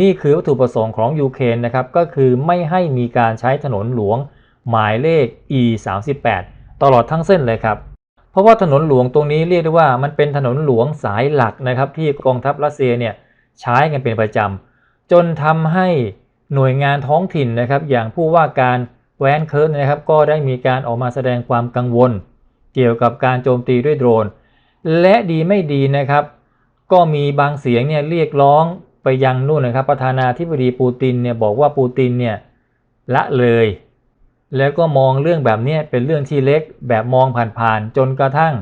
นี่คือวัตถุประสงค์ของยูเครนนะครับก็คือไม่ให้มีการใช้ถนนหลวงหมายเลข E 3 8ตลอดทั้งเส้นเลยครับ เพราะว่าถนนหลวงตรงนี้เรียกได้ว่ามันเป็นถนนหลวงสายหลักนะครับที่กองทัพรัสเซียเนี่ยใช้กันเป็นประจำจนทำให้หน่วยงานท้องถิ่นนะครับ อย่างผู้ว่าการแวนเคิร์นนะครับ ก็ได้มีการออกมาแสดงความกังวล เกี่ยวกับการโจมตีด้วยโดรน และดีไม่ดีนะครับ ก็มีบางเสียงเนี่ยเรียกร้อง ไปยังนู่นนะครับประธานาธิบดีปูตินเนี่ยบอกว่าปูตินเนี่ยละเลย แล้วก็มองเรื่องแบบนี้เป็นเรื่องที่เล็กแบบมองผ่านๆจนกระทั่ง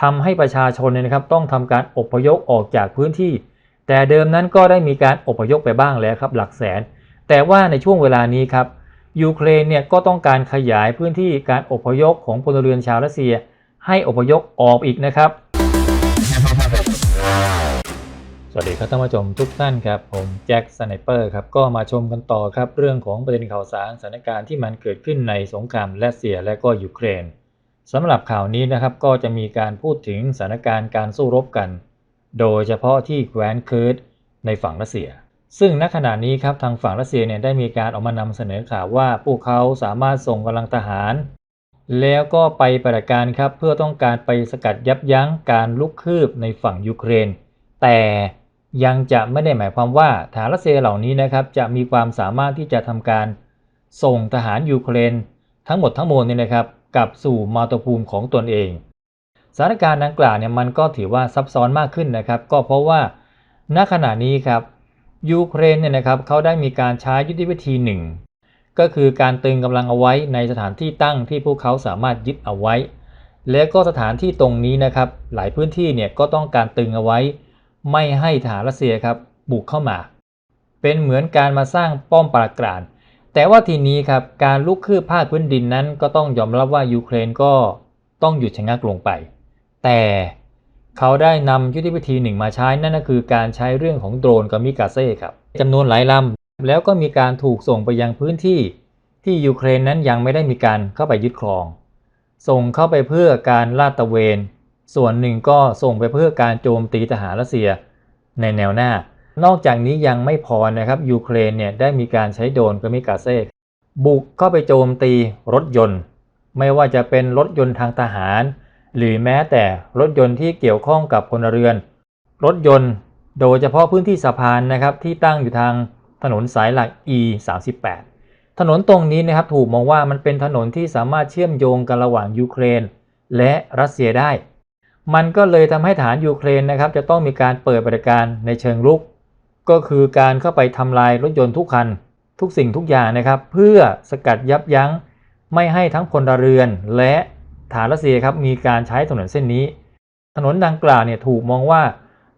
ทำให้ประชาชนเนี่ยนะครับต้องทำการอพยพออกจากพื้นที่ แต่เดิมนั้นก็ได้มีการอพยพไปบ้างแล้วครับหลักแสน แต่ว่าในช่วงเวลานี้ครับยูเครนเนี่ยก็ต้องการขยายพื้นที่การอพยพของพลเรือนชาวรัสเซีย ให้อพยพออกอีกนะครับ สวัสดีครับท่านผู้ชมทุกท่านครับ ผมแจ็คสไนเปอร์ครับก็มาชมกันต่อครับ เรื่องของประเด็นข่าวสารสถานการณ์ที่มันเกิดขึ้นในสงครามรัสเซียและก็ยูเครนสำหรับข่าวนี้นะครับก็จะมีการพูดถึงสถานการณ์การสู้รบกัน โดยเฉพาะที่แคว้นเคิร์ดในฝั่งรัสเซีย ซึ่งณขณะนี้ครับทางฝั่งรัสเซียเนี่ยได้มีการออกมานำเสนอข่าวว่าพวกเขาสามารถส่งกำลังทหาร แล้วก็ไปปฏิบัติการครับเพื่อต้องการไปสกัดยับยั้งการลุกคืบในฝั่งยูเครน แต่ ยังจะไม่ได้หมายความว่าฐานรัสเซียเหล่านี้นะครับจะมีความสามารถที่จะทำการส่งทหารยูเครน ทั้งหมดทั้งมวลเนี่ยนะครับกลับสู่มาตุภูมิของตนเอง สถานการณ์ดังกล่าวเนี่ยมันก็ถือว่าซับซ้อนมากขึ้นนะครับ ก็เพราะว่าณขณะนี้ครับยูเครนเนี่ยนะครับเขาได้มีการใช้ยุทธวิธีหนึ่งก็คือการตึงกำลังเอาไว้ในสถานที่ตั้งที่พวกเขาสามารถยึดเอาไว้ และก็สถานที่ตรงนี้นะครับ หลายพื้นที่เนี่ยก็ต้องการตึงเอาไว้ ไม่ให้ทหารรัสเซียครับบุกเข้ามา เป็นเหมือนการมาสร้างป้อมปราการแต่ว่าทีนี้ครับการลุกคืบภาคพื้นดินนั้น ก็ต้องยอมรับว่ายูเครนก็ต้องหยุดชะงักลงไป แต่เขาได้นำยุทธวิธีหนึ่งมาใช้นั่นก็คือการใช้เรื่องของโดรนกามิกาเซ่ครับจำนวนหลายลำแล้วก็มีการถูกส่งไปยังพื้นที่ ที่ยูเครนนั้นยังไม่ได้มีการเข้าไปยึดครอง ส่งเข้าไปเพื่อการลาดตระเวน ส่วนหนึ่งก็ส่งไปเพื่อการโจมตีทหารรัสเซียในแนวหน้า นอกจากนี้ยังไม่พอนะครับยูเครนเนี่ยได้มีการใช้โดรนกามิกาเซ่บุกเข้าไปโจมตีรถยนต์ ไม่ว่าจะเป็นรถยนต์ทางทหาร หรือแม้แต่รถยนต์ที่เกี่ยวข้องกับพลเรือน รถยนต์โดยเฉพาะพื้นที่สะพานนะครับที่ตั้งอยู่ทางถนนสายหลัก E 3 8ถนนตรงนี้นะครับถูกมองว่ามันเป็นถนนที่สามารถเชื่อมโยงกันระหว่างยูเครน และรัสเซียได้ มันก็เลยทำให้ฐานยูเครนนะครับจะต้องมีการเปิดบริการในเชิงรุก ก็คือการเข้าไปทำลายรถยนต์ทุกคัน ทุกสิ่งทุกอย่างนะครับ เพื่อสกัดยับยั้ง ไม่ให้ทั้งพลเรือน และฐานรัสเซียครับมีการใช้ถนนเส้นนี้ ถนนดังกล่าวเนี่ยถูกมองว่า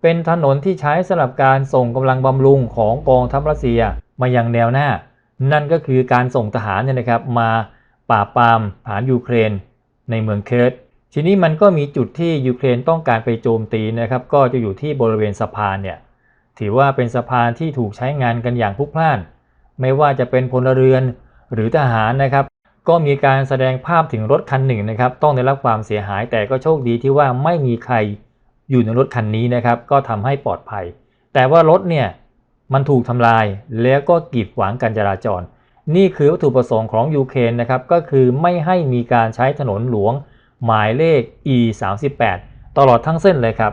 เป็นถนนที่ใช้สำหรับการส่งกำลังบำรุงของกองทัพรัสเซียมายังแนวหน้า นั่นก็คือการส่งทหารเนี่ยนะครับมาปราบปรามฐานยูเครน ในเมืองเคิร์ด ทีนี้มันก็มีจุดที่ยูเครนต้องการไปโจมตีนะครับ ก็จะอยู่ที่บริเวณสะพานเนี่ยถือว่าเป็นสะพานที่ถูกใช้งานกันอย่างพลุกพล่าน ไม่ว่าจะเป็นพลเรือนหรือทหารนะครับ ก็มีการแสดงภาพถึงรถคันหนึ่งนะครับ ต้องได้รับความเสียหายแต่ก็โชคดีที่ว่าไม่มีใครอยู่ในรถคันนี้นะครับ ก็ทำให้ปลอดภัย แต่ว่ารถเนี่ยมันถูกทำลายแล้วก็กีดขวางการจราจร นี่คือวัตถุประสงค์ของยูเครนนะครับก็คือไม่ให้มีการใช้ถนนหลวง หมายเลข E 3 8ตลอดทั้งเส้นเลยครับ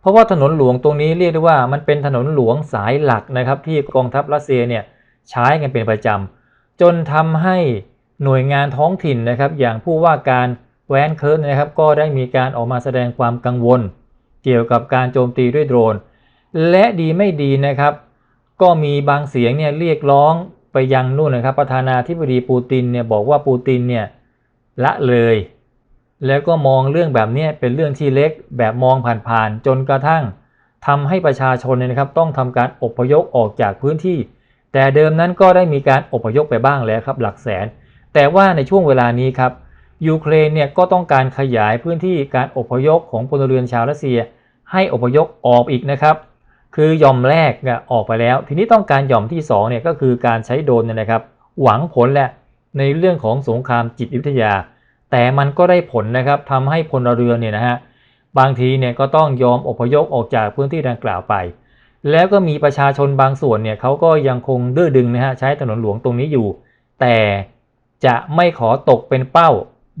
เพราะว่าถนนหลวงตรงนี้เรียกได้ว่ามันเป็นถนนหลวงสายหลักนะครับที่กองทัพรัสเซียเนี่ยใช้กันเป็นประจำจนทำให้หน่วยงานท้องถิ่นนะครับ อย่างผู้ว่าการแวนเคิร์นนะครับ ก็ได้มีการออกมาแสดงความกังวล เกี่ยวกับการโจมตีด้วยโดรน และดีไม่ดีนะครับ ก็มีบางเสียงเนี่ยเรียกร้องไปยังนู่นนะครับ ประธานาธิบดีปูตินเนี่ยบอกว่าปูตินเนี่ยละเลย แล้วก็มองเรื่องแบบนี้เป็นเรื่องที่เล็กแบบมองผ่านๆจนกระทั่งทำให้ประชาชนเนี่ยนะครับต้องทำการอพยพออกจากพื้นที่ แต่เดิมนั้นก็ได้มีการอพยพไปบ้างแล้วครับหลักแสน แต่ว่าในช่วงเวลานี้ครับยูเครนเนี่ยก็ต้องการขยายพื้นที่การอพยพของพลเรือนชาวรัสเซีย ให้อพยพออกอีกนะครับ คือย่อมแรกเนี่ยออกไปแล้ว ทีนี้ต้องการย่อมที่2เนี่ยก็คือการใช้โดรนเนี่ยนะครับ หวังผลแหละในเรื่องของสงครามจิตวิทยา แต่มันก็ได้ผลนะครับทำให้พลเรือนเนี่ยนะฮะบางทีเนี่ยก็ต้องยอมอพยพออกจากพื้นที่ดังกล่าวไป แล้วก็มีประชาชนบางส่วนเนี่ยเขาก็ยังคงดื้อดึงนะฮะใช้ถนนหลวงตรงนี้อยู่ แต่จะไม่ขอตกเป็นเป้า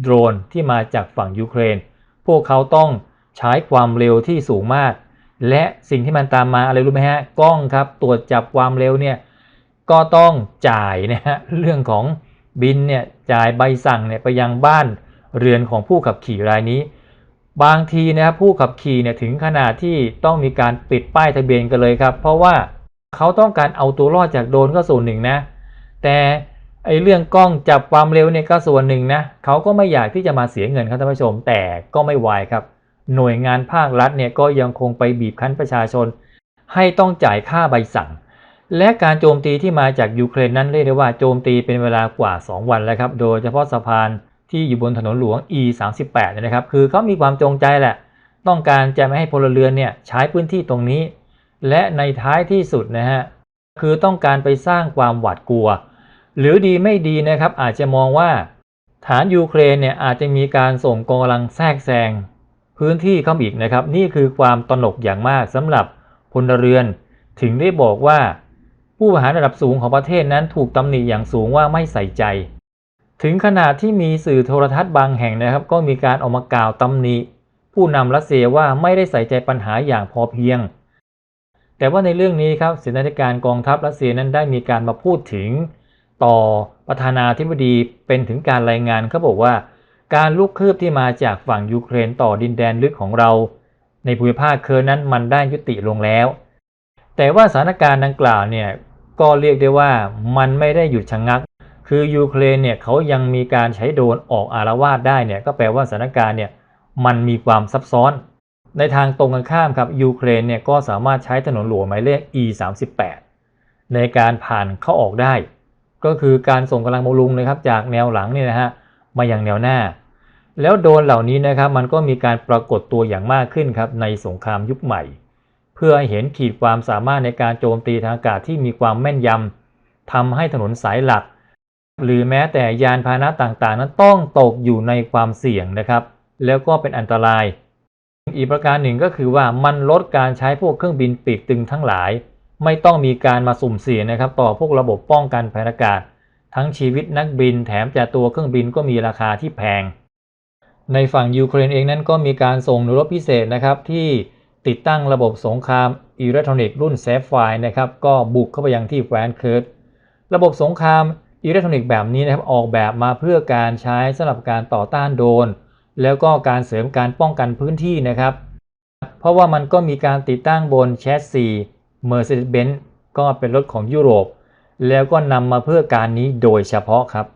โดรนที่มาจากฝั่งยูเครน พวกเขาต้องใช้ความเร็วที่สูงมาก และสิ่งที่มันตามมาอะไรรู้ไหมฮะกล้องครับตรวจจับความเร็วเนี่ยก็ต้องจ่ายนะฮะเรื่องของ บินเนี่ยจ่ายใบสั่งเนี่ยไปยังบ้านเรือนของผู้ขับขี่รายนี้ บางทีนะครับผู้ขับขี่เนี่ยถึงขนาดที่ต้องมีการปิดป้ายทะเบียนกันเลยครับ เพราะว่าเขาต้องการเอาตัวรอดจากโดนก็ส่วนหนึ่งนะ แต่ไอเรื่องกล้องจับความเร็วเนี่ยก็ส่วนหนึ่งนะเขาก็ไม่อยากที่จะมาเสียเงินครับท่านผู้ชม แต่ก็ไม่วายครับ หน่วยงานภาครัฐเนี่ยก็ยังคงไปบีบคั้นประชาชน ให้ต้องจ่ายค่าใบสั่ง และการโจมตีที่มาจากยูเครนนั้นเรียกได้ว่าโจมตีเป็นเวลากว่า 2 วันแล้วครับ โดยเฉพาะสะพานที่อยู่บนถนนหลวง E38 เนี่ยนะครับ คือเขามีความจงใจแหละ ต้องการจะไม่ให้พลเรือนเนี่ยใช้พื้นที่ตรงนี้ และในท้ายที่สุดนะฮะ คือต้องการไปสร้างความหวาดกลัว หรือดีไม่ดีนะครับ อาจจะมองว่า ฐานยูเครนเนี่ยอาจจะมีการส่งกองกำลังแทรกแซงพื้นที่เข้าอีกนะครับ นี่คือความตนกอย่างมากสำหรับพลเรือน ถึงได้บอกว่า ผู้บริหารระดับสูงของประเทศนั้นถูกตำหนิอย่างสูงว่าไม่ใส่ใจ ถึงขนาดที่มีสื่อโทรทัศน์บางแห่งนะครับ ก็มีการออกมากล่าวตำหนิ ผู้นำรัสเซียว่าไม่ได้ใส่ใจปัญหาอย่างพอเพียง แต่ว่าในเรื่องนี้ครับเสนาธิการกองทัพรัสเซียนั้นได้มีการมาพูดถึง ต่อประธานาธิบดีเป็นถึงการรายงานเขาบอกว่า การลุกคืบที่มาจากฝั่งยูเครนต่อดินแดนลึกของเรา ในภูมิภาคเคิร์นั้นมันได้ยุติลงแล้ว แต่ว่าสถานการณ์ดังกล่าวเนี่ย ก็เรียกได้ว่ามันไม่ได้หยุดชะงงัก คือยูเครนเนี่ยเขายังมีการใช้โดรนออกอารวาสได้เนี่ยก็แปลว่าสถานการณ์เนี่ยมันมีความซับซ้อน ในทางตรงกันข้ามครับยูเครนเนี่ยก็สามารถใช้ถนนหลวงหมายเลข E38 ในการผ่านเข้าออกได้ ก็คือการส่งกำลังบำรุงนะครับจากแนวหลังเนี่ยนะฮะมาอย่างแนวหน้า แล้วโดรนเหล่านี้นะครับมันก็มีการปรากฏตัวอย่างมากขึ้นครับในสงครามยุคใหม่ เพื่อให้เห็นขีดความสามารถในการโจมตีทางอากาศที่มีความแม่นยำทำให้ถนนสายหลัก หรือแม้แต่ยานพาหนะต่างๆ นั้นต้องตกอยู่ในความเสี่ยงนะครับ แล้วก็เป็นอันตราย อีกประการหนึ่งก็คือว่ามันลดการใช้พวกเครื่องบินปีกตึงทั้งหลาย ไม่ต้องมีการมาสุ่มเสี่ยงนะครับ ต่อพวกระบบป้องกันภัยอากาศ ทั้งชีวิตนักบินแถมจากตัวเครื่องบินก็มีราคาที่แพงในฝั่งยูเครนเองนั้นก็มีการส่งหน่วยรบพิเศษนะครับที่ ติดตั้งระบบสงครามอิเล็กทรอนิกส์รุ่นเซฟไฟนะครับ ก็บุกเข้าไปยังที่แฟรงเคิร์ตระบบสงครามอิเล็กทรอนิกส์แบบนี้นะครับออกแบบมาเพื่อการใช้สำหรับการต่อต้านโดรนแล้วก็การเสริมการป้องกันพื้นที่นะครับ เพราะว่ามันก็มีการติดตั้งบนแชสซี Mercedes-Benz ก็เป็นรถของยุโรป แล้วก็นำมาเพื่อการนี้โดยเฉพาะครับ